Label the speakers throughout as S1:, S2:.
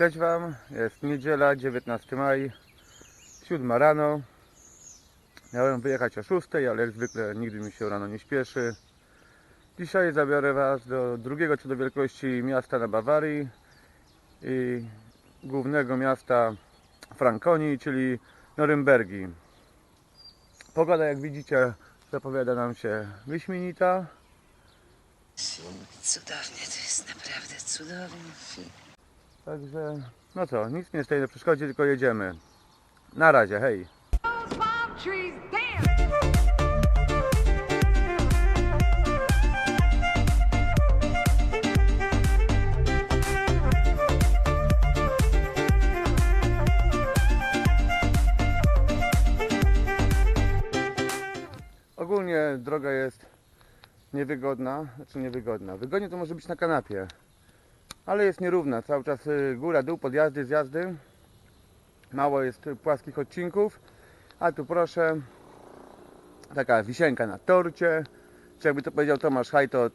S1: Cześć Wam, jest niedziela, 19 maj, 7 rano. Miałem wyjechać o 6, ale jak zwykle nigdy mi się rano nie śpieszy. Dzisiaj zabiorę Was do drugiego co do wielkości miasta na Bawarii i głównego miasta Frankonii, czyli Norymbergi. Pogoda jak widzicie zapowiada nam się wyśmienita.
S2: Cudownie, to jest naprawdę cudowny film.
S1: Także, no co, nic nie stoi na przeszkodzie, tylko jedziemy. Na razie, hej. Ogólnie droga jest niewygodna, znaczy niewygodna. Wygodnie to może być na kanapie, ale jest nierówna. Cały czas y, góra, dół, podjazdy, zjazdy. Mało jest płaskich odcinków, a tu proszę, taka wisienka na torcie. Czy jakby to powiedział Tomasz Haj, to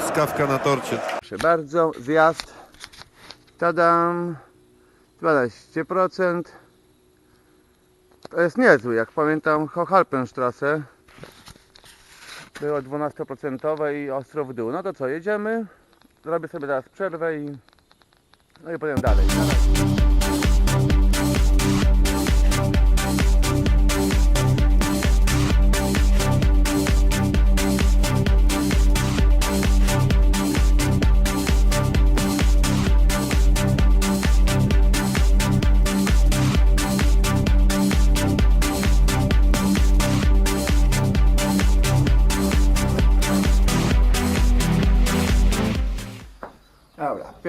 S3: Skawka na torcie.
S1: Proszę bardzo, zjazd. Tadam. 12%. To jest niezły, jak pamiętam Hochhalpenstrasse. Było 12% i ostro w dół. No to co, jedziemy. Zrobię sobie teraz przerwę i no i potem dalej.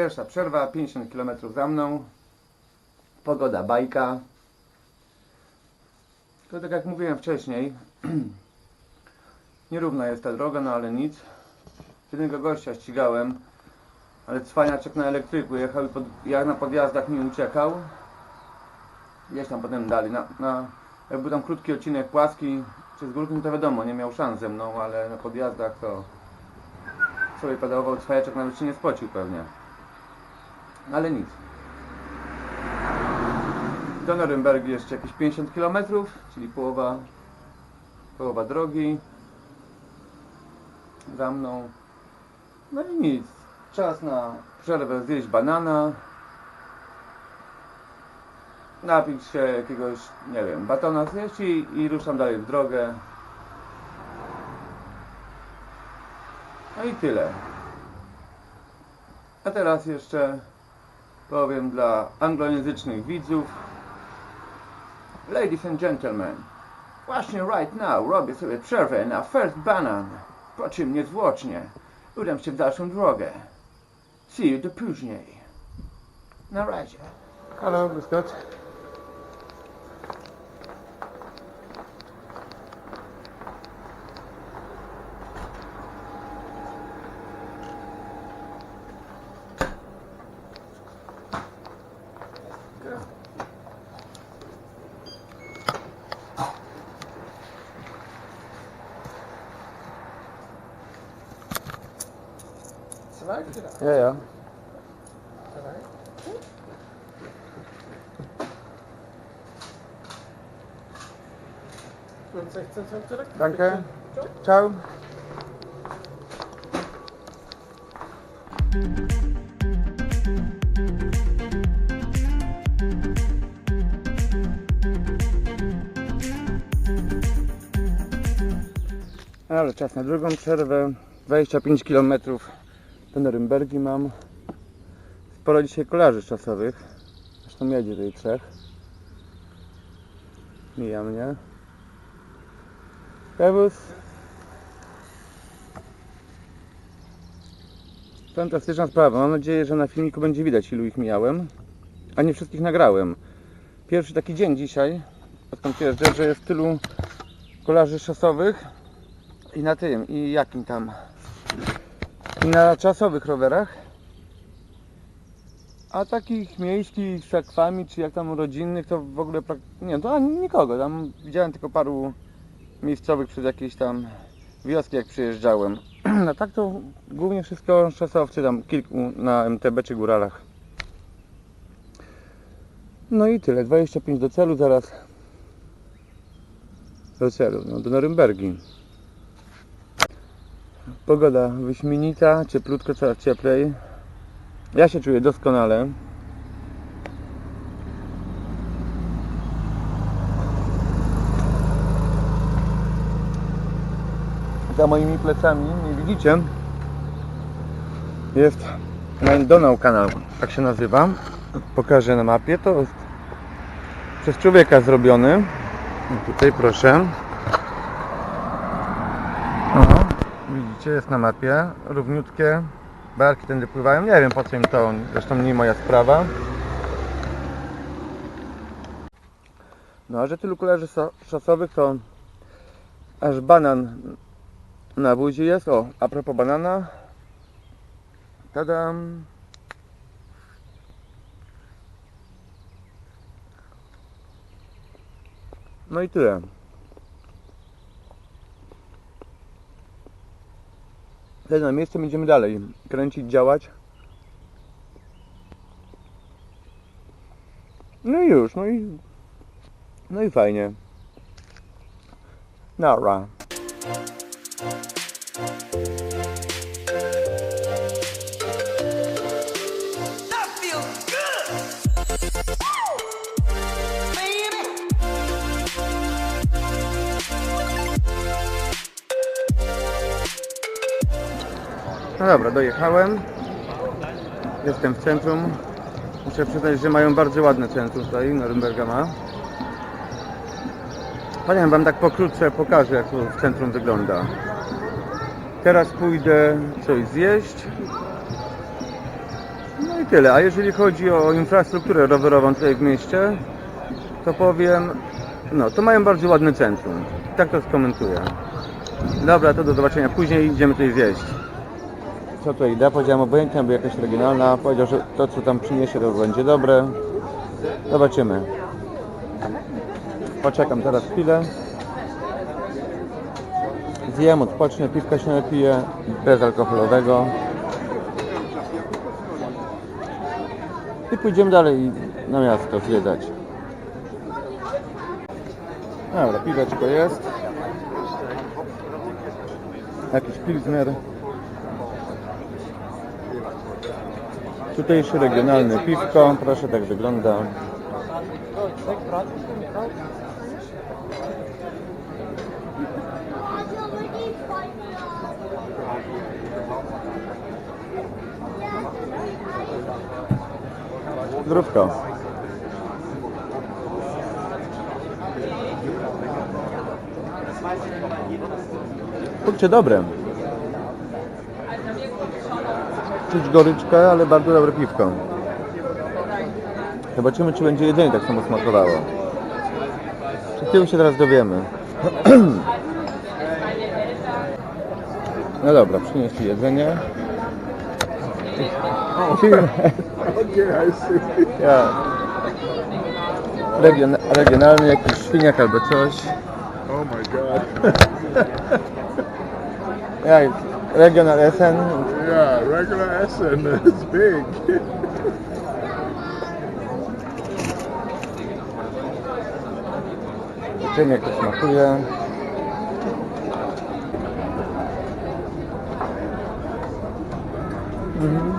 S1: Pierwsza przerwa, 50 km za mną. Pogoda bajka. To tak jak mówiłem wcześniej, nierówna jest ta droga, no ale nic. Jednego gościa ścigałem, ale cwaniaczek na elektryku jechał i pod, jak na podjazdach mi uciekał. Gdzieś tam potem dalej, na, na, jak był tam krótki odcinek płaski, czy z górką to wiadomo, nie miał szans ze mną, ale na podjazdach to sobie pedałował cwaniaczek, nawet się nie spocił pewnie. Ale nic. Do Norymbergi jeszcze jakieś 50 km, czyli połowa, połowa drogi. Za mną. No i nic. Czas na przerwę zjeść banana. Napić się jakiegoś, nie wiem, batona zjeść i, i ruszam dalej w drogę. No i tyle. A teraz jeszcze powiem dla anglojęzycznych widzów. Ladies and gentlemen, właśnie right now robię sobie przerwę na First Banan, po czym niezwłocznie udam się w dalszą drogę. See you do później. Na razie. Halo, Scott. Ja, ja. Danke. Ciao. Ale czas na drugą przerwę. 25 km do Norymbergi mam. Sporo dzisiaj kolarzy czasowych. Zresztą jedzie tutaj trzech. Mija mnie. Serwus. Fantastyczna sprawa. Mam nadzieję, że na filmiku będzie widać ilu ich mijałem. A nie wszystkich nagrałem. Pierwszy taki dzień dzisiaj, odkąd jeżdżę, że jest tylu kolarzy szosowych i na tym, i jakim tam na czasowych rowerach. A takich miejskich z sakwami, czy jak tam rodzinnych, to w ogóle nie, to ani nikogo. Tam widziałem tylko paru miejscowych przez jakieś tam wioski, jak przyjeżdżałem. A tak to głównie wszystko szosowcy, tam kilku na MTB czy góralach. No i tyle, 25 do celu zaraz. Do celu, no do Norymbergi. Pogoda wyśmienita, cieplutko, coraz cieplej. Ja się czuję doskonale. Za moimi plecami, nie widzicie, jest Donau Kanał, tak się nazywa. Pokażę na mapie. To jest przez człowieka zrobiony. Tutaj proszę. Widzicie, jest na mapie. Równiutkie. Barki tędy pływają. Nie wiem po co im to, zresztą nie moja sprawa. No a że tylu kularzy so- szosowych to aż banan na buzi jest. O, a propos banana. Tadam. No i tyle. Wtedy na miejsce będziemy dalej kręcić, działać. No i już, no i no i fajnie. Nara. No dobra, dojechałem. Jestem w centrum. Muszę przyznać, że mają bardzo ładne centrum tutaj, Norymberga ma. Powiem Wam tak pokrótce, pokażę jak to w centrum wygląda. Teraz pójdę coś zjeść. No i tyle. A jeżeli chodzi o infrastrukturę rowerową tutaj w mieście, to powiem, no to mają bardzo ładne centrum. Tak to skomentuję. Dobra, to do zobaczenia później, idziemy tutaj zjeść co tutaj da, powiedziałem obojętnie, bo jakaś regionalna, powiedział, że to co tam przyniesie to będzie dobre. Zobaczymy. Poczekam teraz chwilę. Zjem, odpocznę, piwka się napiję, bezalkoholowego. I pójdziemy dalej na miasto zwiedzać. Dobra, piweczko jest. Jakiś pilsner. Tutejsze regionalne piwko, proszę tak wygląda. Zdrówko. Kurczę, dobre. Czuć goryczkę, ale bardzo dobre piwko. Zobaczymy, czy będzie jedzenie tak samo smakowało. Przed chwilą się teraz dowiemy. No dobra, przynieśli jedzenie. Ja. Region, regionalny jakiś świniak albo coś.
S3: Oh my god.
S1: regional SN.
S3: Yeah, regular Essen is big.
S1: Jedzenie jak to smakuje. Mhm.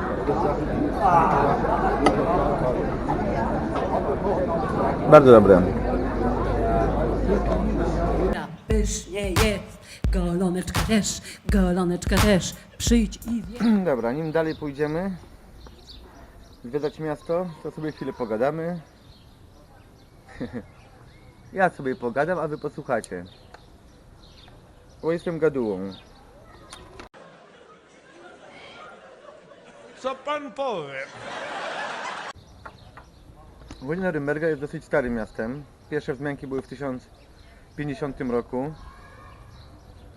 S1: Bardzo dobre.
S4: Pysznie jest, goloneczka też, goloneczka też, przyjdź i wie.
S1: Dobra, nim dalej pójdziemy zwiedzać miasto, to sobie chwilę pogadamy. ja sobie pogadam, a wy posłuchacie. Bo jestem gadułą.
S3: Co pan powie?
S1: Wojna Rymberga jest dosyć starym miastem. Pierwsze wzmianki były w 1050 roku.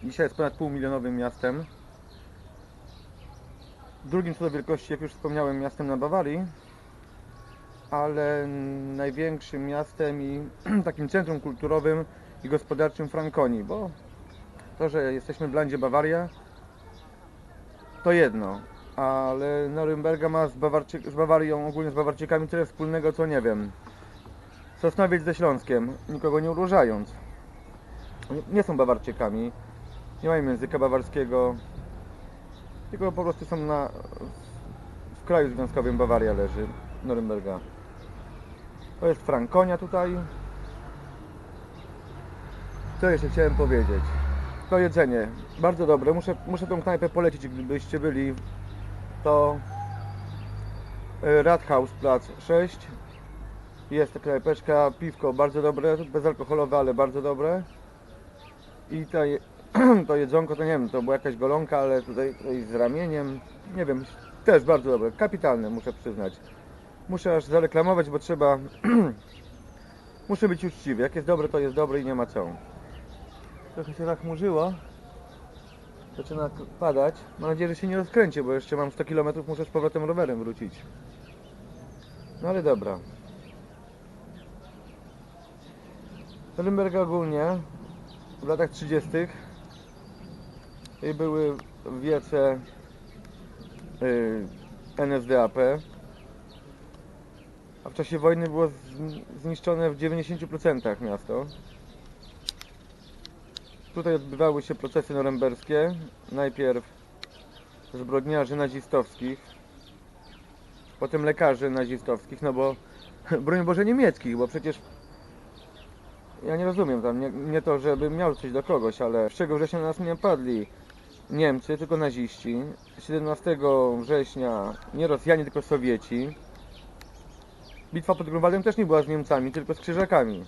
S1: Dzisiaj jest ponad półmilionowym miastem. Drugim co do wielkości, jak już wspomniałem, miastem na Bawarii. Ale największym miastem i takim centrum kulturowym i gospodarczym Frankonii, bo to, że jesteśmy w landzie Bawaria, to jedno, ale Norymberga ma z, z Bawarią, ogólnie z Bawarczykami tyle wspólnego, co nie wiem. Sosnowiec ze Śląskiem, nikogo nie urażając. Nie są Bawarczykami, nie mają języka bawarskiego, tylko po prostu są na, w kraju związkowym Bawaria leży, Norymberga. To jest Frankonia tutaj. Co jeszcze chciałem powiedzieć? To jedzenie, bardzo dobre. Muszę, muszę tą knajpę polecić, gdybyście byli. To e, Rathaus Plac 6. Jest ta knajpeczka, piwko bardzo dobre, bezalkoholowe, ale bardzo dobre. I je, to jedzonko, to nie wiem, to była jakaś golonka, ale tutaj, tutaj z ramieniem, nie wiem, też bardzo dobre, kapitalne muszę przyznać. Muszę aż zareklamować, bo trzeba, muszę być uczciwy, jak jest dobre, to jest dobre i nie ma co. Trochę się zachmurzyło, zaczyna padać, mam nadzieję, że się nie rozkręci, bo jeszcze mam 100 km, muszę z powrotem rowerem wrócić. No ale dobra. Norimberga ogólnie w latach 30. i były wiece y, NSDAP, a w czasie wojny było z- zniszczone w 90% miasto. Tutaj odbywały się procesy norymberskie. Najpierw zbrodniarzy nazistowskich, potem lekarzy nazistowskich, no bo broń Boże niemieckich, bo przecież ja nie rozumiem tam, nie, nie to, żebym miał coś do kogoś, ale 3 września na nas nie napadli Niemcy, tylko naziści. 17 września nie Rosjanie, tylko Sowieci. Bitwa pod Grunwaldem też nie była z Niemcami, tylko z Krzyżakami.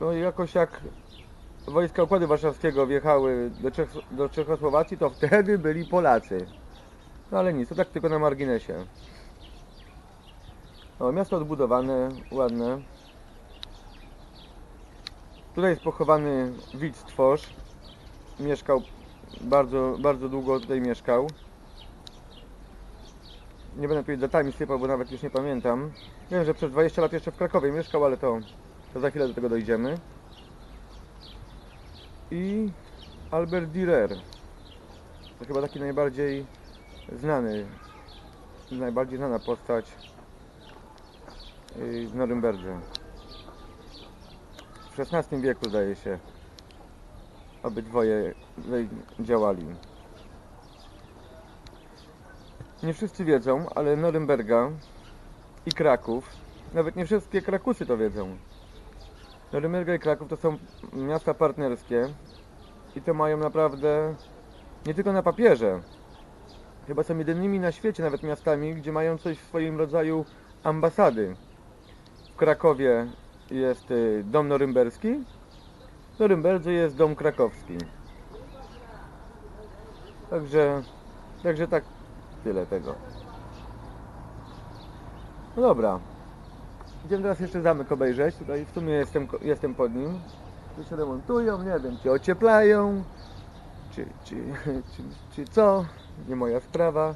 S1: No i jakoś jak wojska Układu Warszawskiego wjechały do, Czech, do Czechosłowacji, to wtedy byli Polacy. No ale nic, to tak tylko na marginesie. O, miasto odbudowane, ładne. Tutaj jest pochowany widz Tworz. Mieszkał bardzo, bardzo długo tutaj mieszkał. Nie będę tutaj datami sypał, bo nawet już nie pamiętam. Wiem, że przez 20 lat jeszcze w Krakowie mieszkał, ale to, to za chwilę do tego dojdziemy. I Albert Dürer. To chyba taki najbardziej znany, najbardziej znana postać yy, w Norymberdze. W XVI wieku zdaje się obydwoje działali. Nie wszyscy wiedzą, ale Norymberga i Kraków, nawet nie wszystkie Krakusy to wiedzą. Norymberga i Kraków to są miasta partnerskie i to mają naprawdę nie tylko na papierze. Chyba są jedynymi na świecie nawet miastami, gdzie mają coś w swoim rodzaju ambasady. W Krakowie jest y, dom norymberski, w Norymberdze jest dom krakowski. Także, także tak tyle tego. No dobra. Idziemy teraz jeszcze zamek obejrzeć. Tutaj w sumie jestem, jestem pod nim. Tu się remontują, nie wiem, czy ocieplają, czy, czy, czy, czy co. Nie moja sprawa.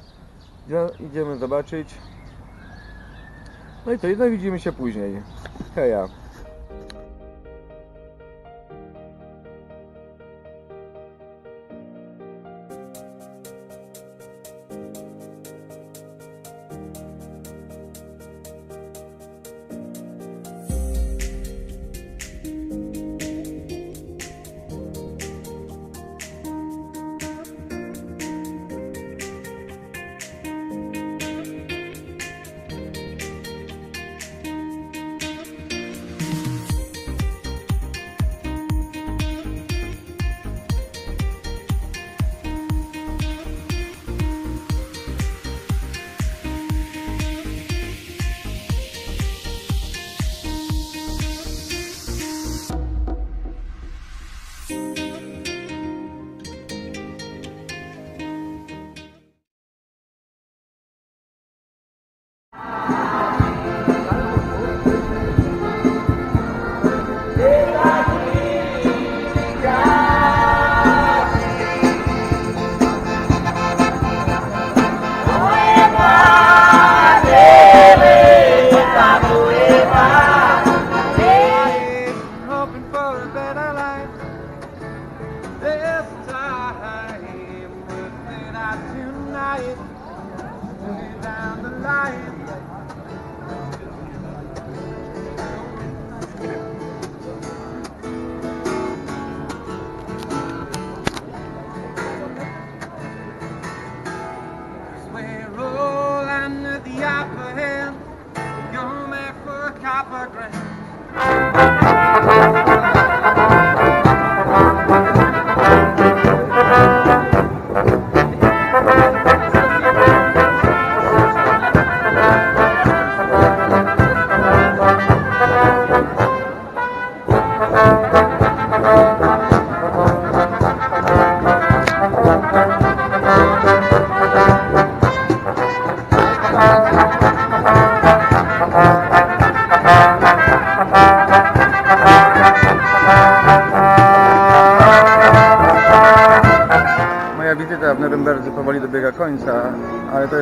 S1: Idzie- Idziemy zobaczyć. No i to, no i widzimy się później. Heja.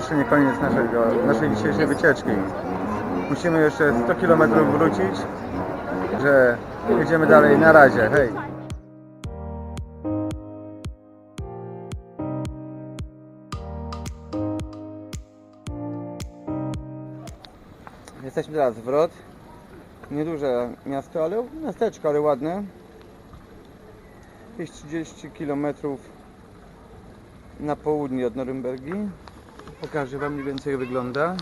S1: Jeszcze nie koniec naszego, naszej dzisiejszej wycieczki. Musimy jeszcze 100 km wrócić, że jedziemy dalej. Na razie, hej! Jesteśmy teraz w Wrot. Nieduże miasto, ale miasteczko, ale ładne. Jakieś 30 km na południe od Norymbergi. Pokażę Wam mniej więcej jak wygląda.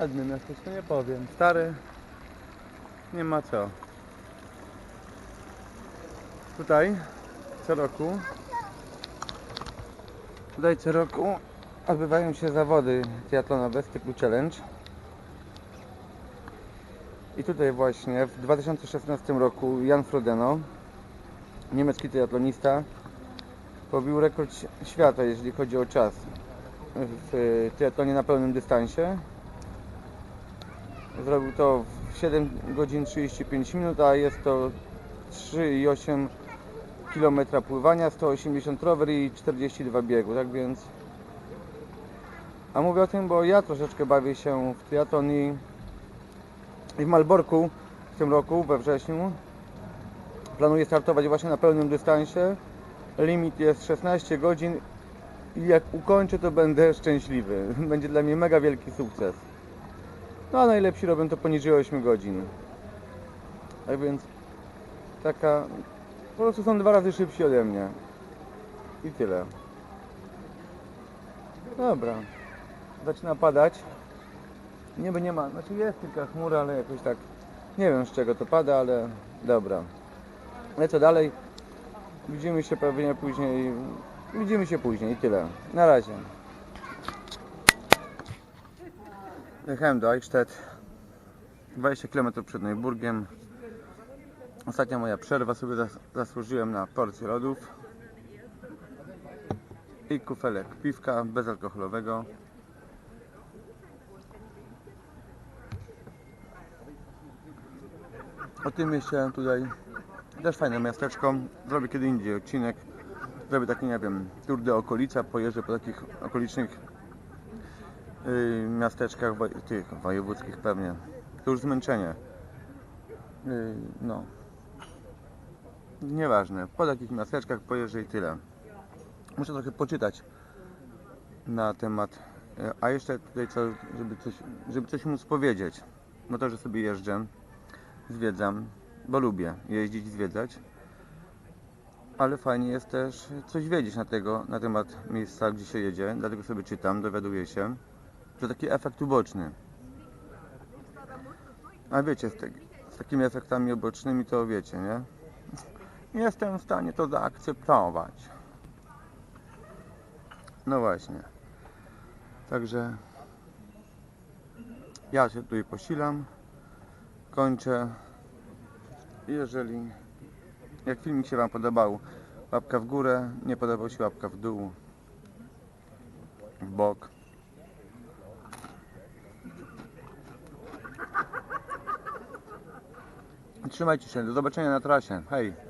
S1: Ładne miasteczko, nie powiem. Stare. Nie ma co. Tutaj co roku Tutaj co roku odbywają się zawody triatlonowe z cyklu Challenge. I tutaj właśnie w 2016 roku Jan Frodeno, niemiecki triatlonista, pobił rekord świata, jeżeli chodzi o czas w triatlonie na pełnym dystansie. Zrobił to w 7 godzin 35 minut, a jest to 3,8 km pływania, 180 rower i 42 biegu, tak więc a mówię o tym, bo ja troszeczkę bawię się w triatlon i, i w Malborku w tym roku, we wrześniu planuję startować właśnie na pełnym dystansie limit jest 16 godzin i jak ukończę to będę szczęśliwy będzie dla mnie mega wielki sukces no a najlepsi robią to poniżej 8 godzin tak więc taka po prostu są dwa razy szybsi ode mnie. I tyle. Dobra. Zaczyna padać. Niby nie ma, znaczy jest kilka chmur, ale jakoś tak nie wiem z czego to pada, ale dobra. Lecę dalej. Widzimy się pewnie później. Widzimy się później i tyle. Na razie. Jechałem do Eichstätt. 20 km przed Neuburgiem. Ostatnia moja przerwa sobie zas- zasłużyłem na porcję lodów i kufelek piwka bezalkoholowego. O tym mieście tutaj też fajne miasteczko. Zrobię kiedy indziej odcinek. Zrobię taki, nie wiem, tour de okolica, pojeżdżę po takich okolicznych yy, miasteczkach, tych wojewódzkich pewnie. To już zmęczenie. Yy, no. Nieważne, po takich miasteczkach pojeżdżę i tyle. Muszę trochę poczytać na temat. e, A jeszcze tutaj co, żeby coś, żeby coś móc powiedzieć. No to, że sobie jeżdżę, zwiedzam, bo lubię jeździć, zwiedzać. Ale fajnie jest też coś wiedzieć na tego, na temat miejsca, gdzie się jedzie. Dlatego sobie czytam, dowiaduję się. To taki efekt uboczny. A wiecie, z, tak, z takimi efektami ubocznymi to wiecie? Nie jestem w stanie to zaakceptować. No właśnie. Także ja się tutaj posilam. Kończę. Jeżeli jak filmik się Wam podobał, łapka w górę. Nie podobał się łapka w dół. W bok. Trzymajcie się. Do zobaczenia na trasie. Hej.